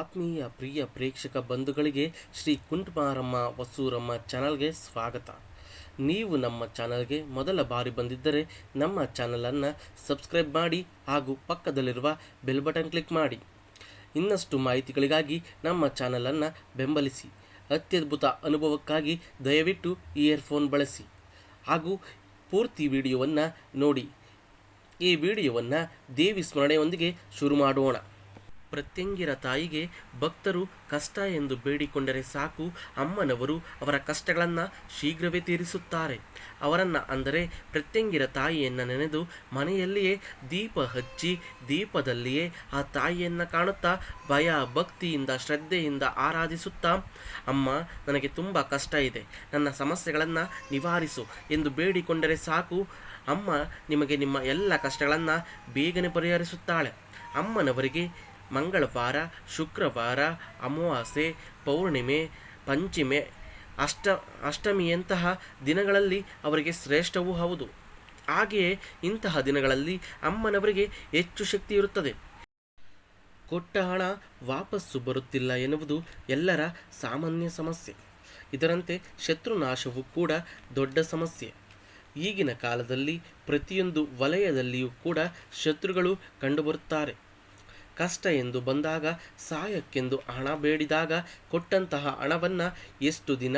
ಆತ್ಮೀಯ ಪ್ರಿಯ ಪ್ರೇಕ್ಷಕ ಬಂಧುಗಳಿಗೆ ಶ್ರೀ ಕುಂಟುಮಾರಮ್ಮ ವಸೂರಮ್ಮ ಚಾನಲ್ಗೆ ಸ್ವಾಗತ. ನೀವು ನಮ್ಮ ಚಾನಲ್ಗೆ ಮೊದಲ ಬಾರಿ ಬಂದಿದ್ದರೆ ನಮ್ಮ ಚಾನಲನ್ನು ಸಬ್ಸ್ಕ್ರೈಬ್ ಮಾಡಿ ಹಾಗೂ ಪಕ್ಕದಲ್ಲಿರುವ ಬೆಲ್ ಬಟನ್ ಕ್ಲಿಕ್ ಮಾಡಿ. ಇನ್ನಷ್ಟು ಮಾಹಿತಿಗಳಿಗಾಗಿ ನಮ್ಮ ಚಾನಲನ್ನು ಬೆಂಬಲಿಸಿ, ಅತ್ಯದ್ಭುತ ಅನುಭವಕ್ಕಾಗಿ ದಯವಿಟ್ಟು ಇಯರ್ಫೋನ್ ಬಳಸಿ ಹಾಗೂ ಪೂರ್ತಿ ವಿಡಿಯೋವನ್ನು ನೋಡಿ. ಈ ವಿಡಿಯೋವನ್ನು ದೇವಿ ಸ್ಮರಣೆಯೊಂದಿಗೆ ಶುರು ಮಾಡೋಣ. ಪ್ರತ್ಯಂಗಿರ ತಾಯಿಗೆ ಭಕ್ತರು ಕಷ್ಟ ಎಂದು ಬೇಡಿಕೊಂಡರೆ ಸಾಕು, ಅಮ್ಮನವರು ಅವರ ಕಷ್ಟಗಳನ್ನು ಶೀಘ್ರವೇ ತೀರಿಸುತ್ತಾರೆ. ಅವರನ್ನು ಅಂದರೆ ಪ್ರತ್ಯಂಗಿರ ತಾಯಿಯನ್ನು ನೆನೆದು ಮನೆಯಲ್ಲಿಯೇ ದೀಪ ಹಚ್ಚಿ ದೀಪದಲ್ಲಿಯೇ ಆ ತಾಯಿಯನ್ನು ಕಾಣುತ್ತಾ ಭಯ ಭಕ್ತಿಯಿಂದ ಶ್ರದ್ಧೆಯಿಂದ ಆರಾಧಿಸುತ್ತಾ, ಅಮ್ಮ, ನನಗೆ ತುಂಬ ಕಷ್ಟ ಇದೆ, ನನ್ನ ಸಮಸ್ಯೆಗಳನ್ನು ನಿವಾರಿಸು ಎಂದು ಬೇಡಿಕೊಂಡರೆ ಸಾಕು, ಅಮ್ಮ ನಿಮಗೆ ನಿಮ್ಮ ಎಲ್ಲ ಕಷ್ಟಗಳನ್ನು ಬೇಗನೆ ಪರಿಹರಿಸುತ್ತಾಳೆ. ಅಮ್ಮನವರಿಗೆ ಮಂಗಳವಾರ, ಶುಕ್ರವಾರ, ಅಮಾವಾಸ್ಯೆ, ಪೌರ್ಣಿಮೆ, ಪಂಚಮೆ, ಅಷ್ಟ, ಅಷ್ಟಮಿಯಂತಹ ದಿನಗಳಲ್ಲಿ ಅವರಿಗೆ ಶ್ರೇಷ್ಠವೂ ಹೌದು. ಹಾಗೆಯೇ ಇಂತಹ ದಿನಗಳಲ್ಲಿ ಅಮ್ಮನವರಿಗೆ ಹೆಚ್ಚು ಶಕ್ತಿ ಇರುತ್ತದೆ. ಕೊಟ್ಟ ಹಣ ವಾಪಸ್ಸು ಬರುತ್ತಿಲ್ಲ ಎನ್ನುವುದು ಎಲ್ಲರ ಸಾಮಾನ್ಯ ಸಮಸ್ಯೆ. ಇದರಂತೆ ಶತ್ರುನಾಶವೂ ಕೂಡ ದೊಡ್ಡ ಸಮಸ್ಯೆ. ಈಗಿನ ಕಾಲದಲ್ಲಿ ಪ್ರತಿಯೊಂದು ವಲಯದಲ್ಲಿಯೂ ಕೂಡ ಶತ್ರುಗಳು ಕಂಡುಬರುತ್ತಾರೆ. ಕಷ್ಟ ಎಂದು ಬಂದಾಗ ಸಹಾಯಕ್ಕೆಂದು ಹಣ ಬೇಡಿದಾಗ ಕೊಟ್ಟಂತಹ ಹಣವನ್ನು ಎಷ್ಟು ದಿನ,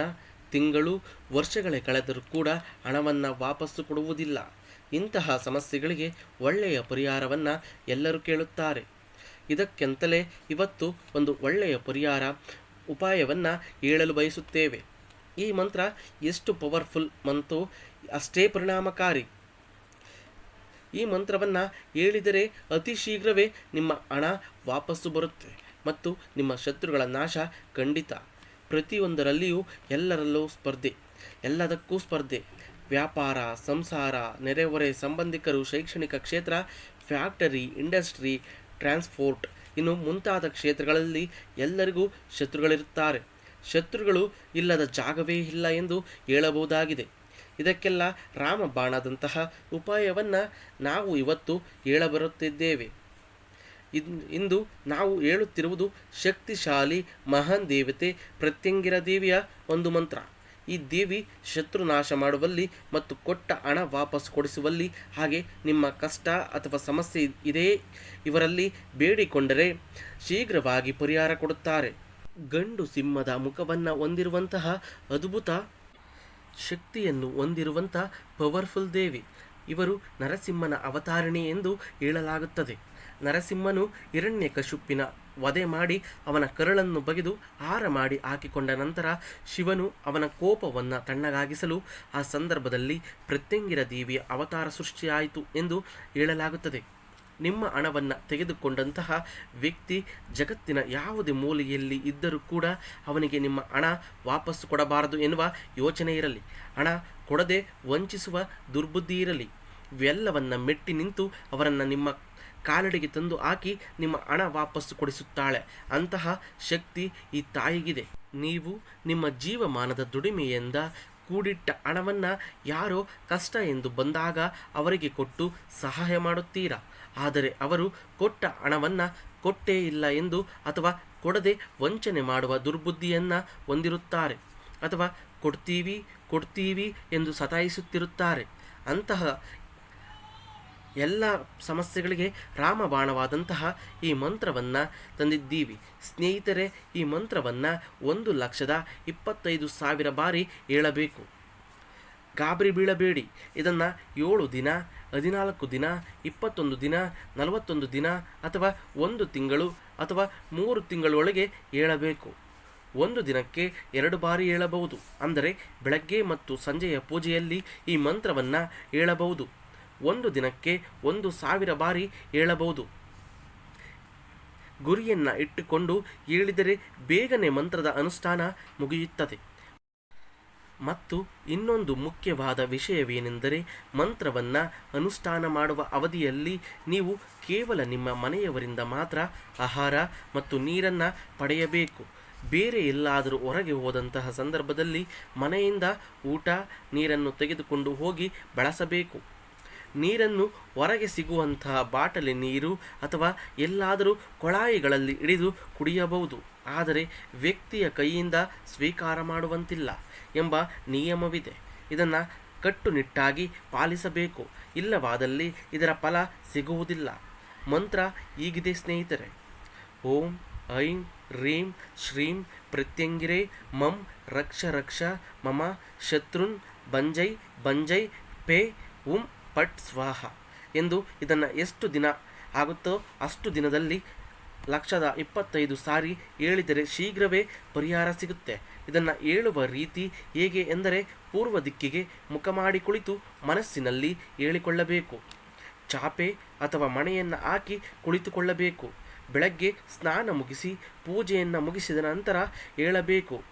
ತಿಂಗಳು, ವರ್ಷಗಳೇ ಕಳೆದರೂ ಕೂಡ ಹಣವನ್ನು ವಾಪಸ್ಸು ಕೊಡುವುದಿಲ್ಲ. ಇಂತಹ ಸಮಸ್ಯೆಗಳಿಗೆ ಒಳ್ಳೆಯ ಪರಿಹಾರವನ್ನು ಎಲ್ಲರೂ ಕೇಳುತ್ತಾರೆ. ಇದಕ್ಕೆಂತಲೇ ಇವತ್ತು ಒಂದು ಒಳ್ಳೆಯ ಪರಿಹಾರ ಉಪಾಯವನ್ನು ಹೇಳಲು ಬಯಸುತ್ತೇವೆ. ಈ ಮಂತ್ರ ಎಷ್ಟು ಪವರ್ಫುಲ್ ಮತ್ತು ಅಷ್ಟೇ ಪರಿಣಾಮಕಾರಿ. ಈ ಮಂತ್ರವನ್ನು ಹೇಳಿದರೆ ಅತಿ ಶೀಘ್ರವೇ ನಿಮ್ಮ ಹಣ ವಾಪಸ್ಸು ಬರುತ್ತೆ ಮತ್ತು ನಿಮ್ಮ ಶತ್ರುಗಳ ನಾಶ ಖಂಡಿತ. ಪ್ರತಿಯೊಂದರಲ್ಲಿಯೂ ಎಲ್ಲರಲ್ಲೂ ಸ್ಪರ್ಧೆ, ಎಲ್ಲದಕ್ಕೂ ಸ್ಪರ್ಧೆ. ವ್ಯಾಪಾರ, ಸಂಸಾರ, ನೆರೆಹೊರೆ ಸಂಬಂಧಿಕರು, ಶೈಕ್ಷಣಿಕ ಕ್ಷೇತ್ರ, ಫ್ಯಾಕ್ಟರಿ, ಇಂಡಸ್ಟ್ರಿ, ಟ್ರಾನ್ಸ್ಪೋರ್ಟ್, ಇನ್ನು ಮುಂತಾದ ಕ್ಷೇತ್ರಗಳಲ್ಲಿ ಎಲ್ಲರಿಗೂ ಶತ್ರುಗಳಿರುತ್ತಾರೆ. ಶತ್ರುಗಳು ಇಲ್ಲದ ಜಾಗವೇ ಇಲ್ಲ ಎಂದು ಹೇಳಬಹುದಾಗಿದೆ. ಇದಕ್ಕೆಲ್ಲ ರಾಮಬಾಣದಂತಹ ಉಪಾಯವನ್ನು ನಾವು ಇವತ್ತು ಹೇಳಬರುತ್ತಿದ್ದೇವೆ. ಇಂದು ನಾವು ಹೇಳುತ್ತಿರುವುದು ಶಕ್ತಿಶಾಲಿ ಮಹಾನ್ ದೇವತೆ ಪ್ರತ್ಯಂಗಿರ ದೇವಿಯ ಒಂದು ಮಂತ್ರ. ಈ ದೇವಿ ಶತ್ರು ನಾಶ ಮಾಡುವಲ್ಲಿ ಮತ್ತು ಕೊಟ್ಟ ಹಣ ವಾಪಸ್ ಕೊಡಿಸುವಲ್ಲಿ ಹಾಗೆ ನಿಮ್ಮ ಕಷ್ಟ ಅಥವಾ ಸಮಸ್ಯೆ ಇದೇ ಇವರಲ್ಲಿ ಬೇಡಿಕೊಂಡರೆ ಶೀಘ್ರವಾಗಿ ಪರಿಹಾರ ಕೊಡುತ್ತಾರೆ. ಗಂಡು ಸಿಂಹದ ಮುಖವನ್ನು ಹೊಂದಿರುವಂತಹ ಅದ್ಭುತ ಶಕ್ತಿಯನ್ನು ಹೊಂದಿರುವಂಥ ಪವರ್ಫುಲ್ ದೇವಿ. ಇವರು ನರಸಿಂಹನ ಅವತಾರಣೆ ಎಂದು ಹೇಳಲಾಗುತ್ತದೆ. ನರಸಿಂಹನು ಹಿರಣ್ಯಕಶುಪ್ಪಿನ ವಧೆ ಮಾಡಿ ಅವನ ಕರಳನ್ನು ಬಗೆದು ಹಾರ ಮಾಡಿ ಹಾಕಿಕೊಂಡ ನಂತರ ಶಿವನು ಅವನ ಕೋಪವನ್ನು ತಣ್ಣಗಾಗಿಸಲು ಆ ಸಂದರ್ಭದಲ್ಲಿ ಪ್ರತ್ಯಂಗಿರ ದೇವಿಯ ಅವತಾರ ಸೃಷ್ಟಿಯಾಯಿತು ಎಂದು ಹೇಳಲಾಗುತ್ತದೆ. ನಿಮ್ಮ ಹಣವನ್ನು ತೆಗೆದುಕೊಂಡಂತಹ ವ್ಯಕ್ತಿ ಜಗತ್ತಿನ ಯಾವುದೇ ಮೂಲೆಯಲ್ಲಿ ಇದ್ದರೂ ಕೂಡ ಅವನಿಗೆ ನಿಮ್ಮ ಹಣ ವಾಪಸ್ಸು ಕೊಡಬಾರದು ಎನ್ನುವ ಯೋಚನೆ ಇರಲಿ. ಹಣ ಕೊಡದೆ ವಂಚಿಸುವ ದುರ್ಬುದ್ಧಿ ಇರಲಿ. ಇವೆಲ್ಲವನ್ನು ಮೆಟ್ಟಿ ನಿಂತು ಅವರನ್ನು ನಿಮ್ಮ ಕಾಲಡಿಗೆ ತಂದು ಹಾಕಿ ನಿಮ್ಮ ಹಣ ವಾಪಸ್ಸು ಕೊಡಿಸುತ್ತಾಳೆ. ಅಂತಹ ಶಕ್ತಿ ಈ ತಾಯಿಗಿದೆ. ನೀವು ನಿಮ್ಮ ಜೀವಮಾನದ ದುಡಿಮೆಯಿಂದ ಕೂಡಿಟ್ಟ ಹಣವನ್ನು ಯಾರೋ ಕಷ್ಟ ಎಂದು ಬಂದಾಗ ಅವರಿಗೆ ಕೊಟ್ಟು ಸಹಾಯ ಮಾಡುತ್ತೀರಾ? ಆದರೆ ಅವರು ಕೊಟ್ಟ ಹಣವನ್ನು ಕೊಟ್ಟೇ ಇಲ್ಲ ಎಂದು ಅಥವಾ ಕೊಡದೆ ವಂಚನೆ ಮಾಡುವ ದುರ್ಬುದ್ಧಿಯನ್ನು ಹೊಂದಿರುತ್ತಾರೆ ಅಥವಾ ಕೊಡ್ತೀವಿ ಕೊಡ್ತೀವಿ ಎಂದು ಸತಾಯಿಸುತ್ತಿರುತ್ತಾರೆ. ಅಂತಹ ಎಲ್ಲ ಸಮಸ್ಯೆಗಳಿಗೆ ರಾಮಬಾಣವಾದಂತಹ ಈ ಮಂತ್ರವನ್ನು ತಂದಿದ್ದೀವಿ. ಸ್ನೇಹಿತರೆ, ಈ ಮಂತ್ರವನ್ನು ಒಂದು ಲಕ್ಷದ ಇಪ್ಪತ್ತೈದು ಸಾವಿರ ಬಾರಿ ಹೇಳಬೇಕು. ಗಾಬರಿ ಬೀಳಬೇಡಿ. ಇದನ್ನು ಏಳು ದಿನ, ಹದಿನಾಲ್ಕು ದಿನ, ಇಪ್ಪತ್ತೊಂದು ದಿನ, ನಲವತ್ತೊಂದು ದಿನ ಅಥವಾ ಒಂದು ತಿಂಗಳು ಅಥವಾ ಮೂರು ತಿಂಗಳೊಳಗೆ ಹೇಳಬೇಕು ಒಂದು ದಿನಕ್ಕೆ ಎರಡು ಬಾರಿ ಹೇಳಬಹುದು ಅಂದರೆ ಬೆಳಗ್ಗೆ ಮತ್ತು ಸಂಜೆಯ ಪೂಜೆಯಲ್ಲಿ ಈ ಮಂತ್ರವನ್ನು ಹೇಳಬಹುದು ಒಂದು ದಿನಕ್ಕೆ ಒಂದು ಸಾವಿರ ಬಾರಿ ಹೇಳಬಹುದು ಗುರಿಯನ್ನು ಇಟ್ಟುಕೊಂಡು ಹೇಳಿದರೆ ಬೇಗನೆ ಮಂತ್ರದ ಅನುಷ್ಠಾನ ಮುಗಿಯುತ್ತದೆ. ಮತ್ತು ಇನ್ನೊಂದು ಮುಖ್ಯವಾದ ವಿಷಯವೇನೆಂದರೆ ಮಂತ್ರವನ್ನು ಅನುಷ್ಠಾನ ಮಾಡುವ ಅವಧಿಯಲ್ಲಿ ನೀವು ಕೇವಲ ನಿಮ್ಮ ಮನೆಯವರಿಂದ ಮಾತ್ರ ಆಹಾರ ಮತ್ತು ನೀರನ್ನು ಪಡೆಯಬೇಕು. ಬೇರೆ ಎಲ್ಲಾದರೂ ಹೊರಗೆ ಹೋದಂತಹ ಸಂದರ್ಭದಲ್ಲಿ ಮನೆಯಿಂದ ಊಟ, ನೀರನ್ನು ತೆಗೆದುಕೊಂಡು ಹೋಗಿ ಬಳಸಬೇಕು. ನೀರನ್ನು ಹೊರಗೆ ಸಿಗುವಂತಹ ಬಾಟಲಿ ನೀರು ಅಥವಾ ಎಲ್ಲಾದರೂ ಕೊಳಾಯಿಗಳಲ್ಲಿ ಹಿಡಿದು ಕುಡಿಯಬಹುದು. ಆದರೆ ವ್ಯಕ್ತಿಯ ಕೈಯಿಂದ ಸ್ವೀಕಾರ ಮಾಡುವಂತಿಲ್ಲ. ಎಂಬ ನಿಯಮವಿದೆ. ಇದನ್ನು ಕಟ್ಟುನಿಟ್ಟಾಗಿ ಪಾಲಿಸಬೇಕು. ಇಲ್ಲವಾದಲ್ಲಿ ಇದರ ಫಲ ಸಿಗುವುದಿಲ್ಲ. ಮಂತ್ರ ಹೀಗಿದೆ ಸ್ನೇಹಿತರೆ. ಓಂ, ಐಂ, ರೀಂ, ಶ್ರೀಂ, ಪ್ರತ್ಯಂಗಿರೆ, ಮಂ, ರಕ್ಷ ರಕ್ಷ, ಮಮ, ಶತ್ರುನ್, ಬಂಜೈ ಬಂಜೈ, ಪೇ, ಉಂ, ಪಟ್, ಸ್ವಾಹ. ಎಂದು ಇದನ್ನು ಎಷ್ಟು ದಿನ ಆಗುತ್ತೋ ಅಷ್ಟು ದಿನದಲ್ಲಿ ಲಕ್ಷದ ಇಪ್ಪತ್ತೈದು ಸಾರಿ ಹೇಳಿದರೆ ಶೀಘ್ರವೇ ಪರಿಹಾರ ಸಿಗುತ್ತೆ. ಇದನ್ನು ಹೇಳುವ ರೀತಿ ಹೇಗೆ ಎಂದರೆ ಪೂರ್ವ ದಿಕ್ಕಿಗೆ ಮುಖ ಮಾಡಿ ಕುಳಿತು ಮನಸ್ಸಿನಲ್ಲಿ ಹೇಳಿಕೊಳ್ಳಬೇಕು. ಚಾಪೆ ಅಥವಾ ಮಣೆಯನ್ನು ಹಾಕಿ ಕುಳಿತುಕೊಳ್ಳಬೇಕು. ಬೆಳಗ್ಗೆ ಸ್ನಾನ ಮುಗಿಸಿ ಪೂಜೆಯನ್ನು ಮುಗಿಸಿದ ನಂತರ ಹೇಳಬೇಕು.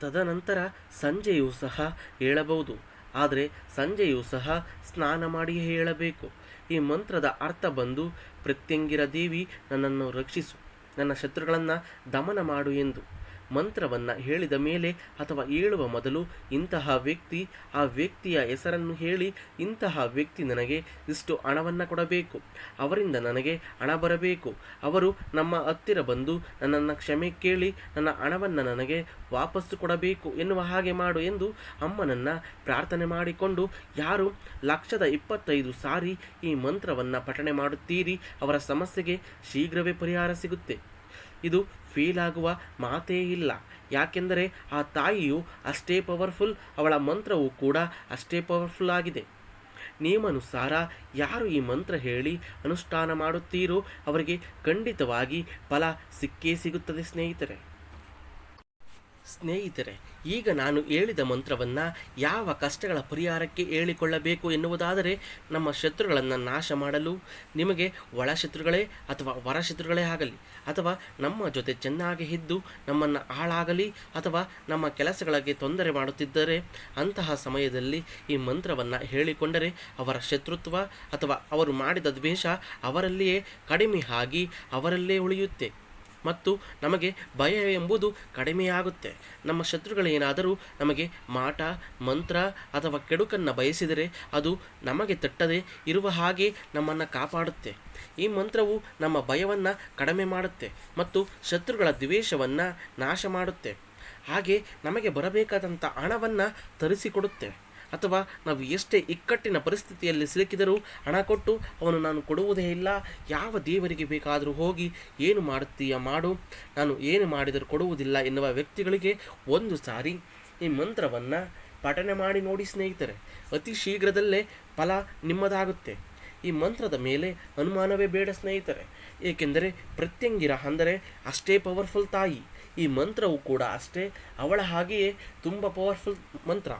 ತದನಂತರ ಸಂಜೆಯೂ ಸಹ ಹೇಳಬಹುದು. ಆದರೆ ಸಂಜೆಯೂ ಸಹ ಸ್ನಾನ ಮಾಡಿ ಹೇಳಬೇಕು. ಈ ಮಂತ್ರದ ಅರ್ಥ ಬಂದು ಪ್ರತ್ಯಂಗಿರ ದೇವಿ ನನ್ನನ್ನು ರಕ್ಷಿಸು. ನನ್ನ ಶತ್ರುಗಳನ್ನು ದಮನ ಮಾಡು ಎಂದು. ಮಂತ್ರವನ್ನು ಹೇಳಿದ ಮೇಲೆ ಅಥವಾ ಹೇಳುವ ಮೊದಲು ಇಂತಹ ವ್ಯಕ್ತಿ ಆ ವ್ಯಕ್ತಿಯ ಹೆಸರನ್ನು ಹೇಳಿ ಇಂತಹ ವ್ಯಕ್ತಿ ನನಗೆ ಇಷ್ಟು ಹಣವನ್ನು ಕೊಡಬೇಕು. ಅವರಿಂದ ನನಗೆ ಹಣ ಬರಬೇಕು. ಅವರು ನಮ್ಮ ಹತ್ತಿರ ಬಂದು ನನ್ನನ್ನು ಕ್ಷಮೆ ಕೇಳಿ ನನ್ನ ಹಣವನ್ನು ನನಗೆ ವಾಪಸ್ಸು ಕೊಡಬೇಕು ಎನ್ನುವ ಹಾಗೆ ಮಾಡು ಎಂದು ಅಮ್ಮನನ್ನು ಪ್ರಾರ್ಥನೆ ಮಾಡಿಕೊಂಡು, ಯಾರು ಲಕ್ಷದ ಇಪ್ಪತ್ತೈದು ಸಾರಿ ಈ ಮಂತ್ರವನ್ನು ಪಠಣೆ ಮಾಡುತ್ತೀರಿ, ಅವರ ಸಮಸ್ಯೆಗೆ ಶೀಘ್ರವೇ ಪರಿಹಾರ ಸಿಗುತ್ತೆ. ಇದು ಫೀಲ್ ಆಗುವ ಮಾತೇ ಇಲ್ಲ. ಯಾಕೆಂದರೆ ಆ ತಾಯಿಯು ಅಷ್ಟೇ ಪವರ್ಫುಲ್, ಅವಳ ಮಂತ್ರವು ಕೂಡ ಅಷ್ಟೇ ಪವರ್ಫುಲ್ ಆಗಿದೆ. ನಿಯಮಾನುಸಾರ ಯಾರು ಈ ಮಂತ್ರ ಹೇಳಿ ಅನುಷ್ಠಾನ ಮಾಡುತ್ತೀರೋ ಅವರಿಗೆ ಖಂಡಿತವಾಗಿ ಫಲ ಸಿಕ್ಕೇ ಸಿಗುತ್ತದೆ ಸ್ನೇಹಿತರೆ. ಸ್ನೇಹಿತರೆ, ಈಗ ನಾನು ಹೇಳಿದ ಮಂತ್ರವನ್ನು ಯಾವ ಕಷ್ಟಗಳ ಪರಿಹಾರಕ್ಕೆ ಹೇಳಿಕೊಳ್ಳಬೇಕು ಎನ್ನುವುದಾದರೆ ನಮ್ಮ ಶತ್ರುಗಳನ್ನು ನಾಶ ಮಾಡಲು, ನಿಮಗೆ ಒಳ ಶತ್ರುಗಳೇ ಅಥವಾ ಹೊರ ಶತ್ರುಗಳೇ ಆಗಲಿ, ಅಥವಾ ನಮ್ಮ ಜೊತೆ ಚೆನ್ನಾಗಿ ಇದ್ದು ನಮ್ಮನ್ನು ಹಾಳಾಗಲಿ, ಅಥವಾ ನಮ್ಮ ಕೆಲಸಗಳಿಗೆ ತೊಂದರೆ ಮಾಡುತ್ತಿದ್ದರೆ, ಅಂತಹ ಸಮಯದಲ್ಲಿ ಈ ಮಂತ್ರವನ್ನು ಹೇಳಿಕೊಂಡರೆ ಅವರ ಶತ್ರುತ್ವ ಅಥವಾ ಅವರು ಮಾಡಿದ ದ್ವೇಷ ಅವರಲ್ಲಿಯೇ ಕಡಿಮೆ ಆಗಿ ಅವರಲ್ಲೇ ಉಳಿಯುತ್ತೆ. ಮತ್ತು ನಮಗೆ ಭಯ ಎಂಬುದು ಕಡಿಮೆಯಾಗುತ್ತೆ. ನಮ್ಮ ಶತ್ರುಗಳೇನಾದರೂ ನಮಗೆ ಮಾಟ, ಮಂತ್ರ ಅಥವಾ ಕೆಡುಕನ್ನು ಬಯಸಿದರೆ ಅದು ನಮಗೆ ತಟ್ಟದೆ ಇರುವ ಹಾಗೆ ನಮ್ಮನ್ನು ಕಾಪಾಡುತ್ತೆ. ಈ ಮಂತ್ರವು ನಮ್ಮ ಭಯವನ್ನು ಕಡಿಮೆ ಮಾಡುತ್ತೆ ಮತ್ತು ಶತ್ರುಗಳ ದ್ವೇಷವನ್ನು ನಾಶ ಮಾಡುತ್ತೆ. ಹಾಗೆ ನಮಗೆ ಬರಬೇಕಾದಂಥ ಹಣವನ್ನು ತರಿಸಿಕೊಡುತ್ತೆ. ಅಥವಾ ನಾವು ಎಷ್ಟೇ ಇಕ್ಕಟ್ಟಿನ ಪರಿಸ್ಥಿತಿಯಲ್ಲಿ ಸಿಲುಕಿದರೂ ಹಣ ಕೊಟ್ಟು ಅವನು ನಾನು ಕೊಡುವುದೇ ಇಲ್ಲ. ಯಾವ ದೇವರಿಗೆ ಬೇಕಾದರೂ ಹೋಗಿ ಏನು ಮಾಡುತ್ತೀಯ ಮಾಡು. ನಾನು ಏನು ಮಾಡಿದರೂ ಕೊಡುವುದಿಲ್ಲ ಎನ್ನುವ ವ್ಯಕ್ತಿಗಳಿಗೆ ಒಂದು ಸಾರಿ ಈ ಮಂತ್ರವನ್ನು ಪಠನೆ ಮಾಡಿ ನೋಡಿ ಸ್ನೇಹಿತರೆ, ಅತಿ ಶೀಘ್ರದಲ್ಲೇ ಫಲ ನಿಮ್ಮದಾಗುತ್ತೆ. ಈ ಮಂತ್ರದ ಮೇಲೆ ಅನುಮಾನವೇ ಬೇಡ ಸ್ನೇಹಿತರೆ. ಏಕೆಂದರೆ ಪ್ರತ್ಯಂಗಿರ ಅಂದರೆ ಅಷ್ಟೇ ಪವರ್ಫುಲ್ ತಾಯಿ. ಈ ಮಂತ್ರವು ಕೂಡ ಅಷ್ಟೇ ಅವಳ ಹಾಗೆಯೇ ತುಂಬ ಪವರ್ಫುಲ್ ಮಂತ್ರ.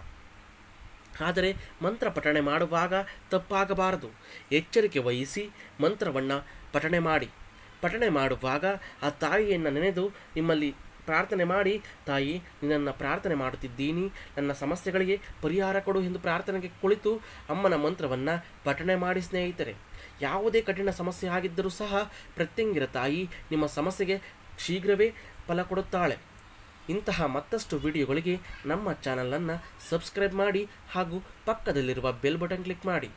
ಆದರೆ ಮಂತ್ರ ಪಠಣೆ ಮಾಡುವಾಗ ತಪ್ಪಾಗಬಾರದು. ಎಚ್ಚರಿಕೆ ವಹಿಸಿ ಮಂತ್ರವನ್ನು ಪಠಣೆ ಮಾಡಿ. ಪಠಣೆ ಮಾಡುವಾಗ ಆ ತಾಯಿಯನ್ನು ನೆನೆದು ನಿಮ್ಮಲ್ಲಿ ಪ್ರಾರ್ಥನೆ ಮಾಡಿ, ತಾಯಿ, ನಿನ್ನನ್ನು ಪ್ರಾರ್ಥನೆ ಮಾಡುತ್ತಿದ್ದೀನಿ. ನನ್ನ ಸಮಸ್ಯೆಗಳಿಗೆ ಪರಿಹಾರ ಕೊಡು ಎಂದು ಪ್ರಾರ್ಥನೆಗೆ ಕುಳಿತು ಅಮ್ಮನ ಮಂತ್ರವನ್ನು ಪಠಣೆ ಮಾಡಿ ಸ್ನೇಹಿತರೆ. ಯಾವುದೇ ಕಠಿಣ ಸಮಸ್ಯೆ ಆಗಿದ್ದರೂ ಸಹ ಪ್ರತ್ಯಂಗಿರ ತಾಯಿ ನಿಮ್ಮ ಸಮಸ್ಯೆಗೆ ಶೀಘ್ರವೇ ಫಲ ಕೊಡುತ್ತಾಳೆ. ಇಂತಹ ಮತ್ತಷ್ಟು ವಿಡಿಯೋಗಳಿಗೆ ನಮ್ಮ ಚಾನಲನ್ನು ಸಬ್ಸ್ಕ್ರೈಬ್ ಮಾಡಿ ಹಾಗೂ ಪಕ್ಕದಲ್ಲಿರುವ ಬೆಲ್ ಬಟನ್ ಕ್ಲಿಕ್ ಮಾಡಿ.